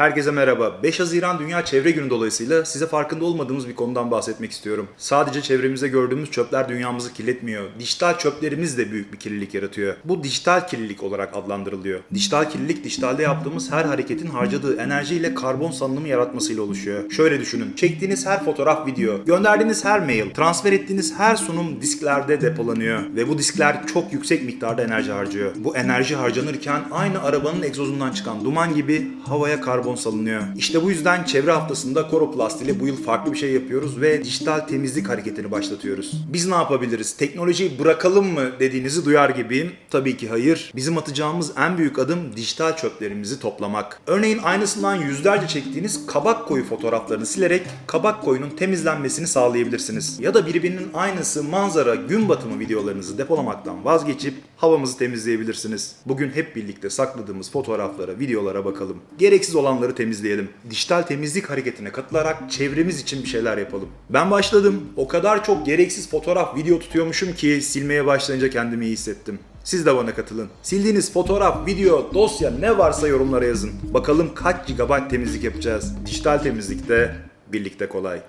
Herkese merhaba. 5 Haziran Dünya Çevre Günü dolayısıyla size farkında olmadığımız bir konudan bahsetmek istiyorum. Sadece çevremizde gördüğümüz çöpler dünyamızı kirletmiyor. Dijital çöplerimiz de büyük bir kirlilik yaratıyor. Bu dijital kirlilik olarak adlandırılıyor. Dijital kirlilik dijitalde yaptığımız her hareketin harcadığı enerjiyle karbon salınımı yaratmasıyla oluşuyor. Şöyle düşünün. Çektiğiniz her fotoğraf, video, gönderdiğiniz her mail, transfer ettiğiniz her sunum disklerde depolanıyor ve bu diskler çok yüksek miktarda enerji harcıyor. Bu enerji harcanırken aynı arabanın egzozundan çıkan duman gibi havaya karbon salınıyor. İşte bu yüzden çevre haftasında Koroplast ile bu yıl farklı bir şey yapıyoruz ve dijital temizlik hareketini başlatıyoruz. Biz ne yapabiliriz? Teknolojiyi bırakalım mı dediğinizi duyar gibiyim. Tabii ki hayır. Bizim atacağımız en büyük adım dijital çöplerimizi toplamak. Örneğin aynısından yüzlerce çektiğiniz kabak koyu fotoğraflarını silerek kabak koyunun temizlenmesini sağlayabilirsiniz. Ya da birbirinin aynısı manzara, gün batımı videolarınızı depolamaktan vazgeçip havamızı temizleyebilirsiniz. Bugün hep birlikte sakladığımız fotoğraflara, videolara bakalım. Gereksiz olanları temizleyelim. Dijital temizlik hareketine katılarak çevremiz için bir şeyler yapalım. Ben başladım. O kadar çok gereksiz fotoğraf, video tutuyormuşum ki silmeye başlayınca kendimi iyi hissettim. Siz de bana katılın. Sildiğiniz fotoğraf, video, dosya ne varsa yorumlara yazın. Bakalım kaç gigabayt temizlik yapacağız. Dijital temizlikte birlikte kolay.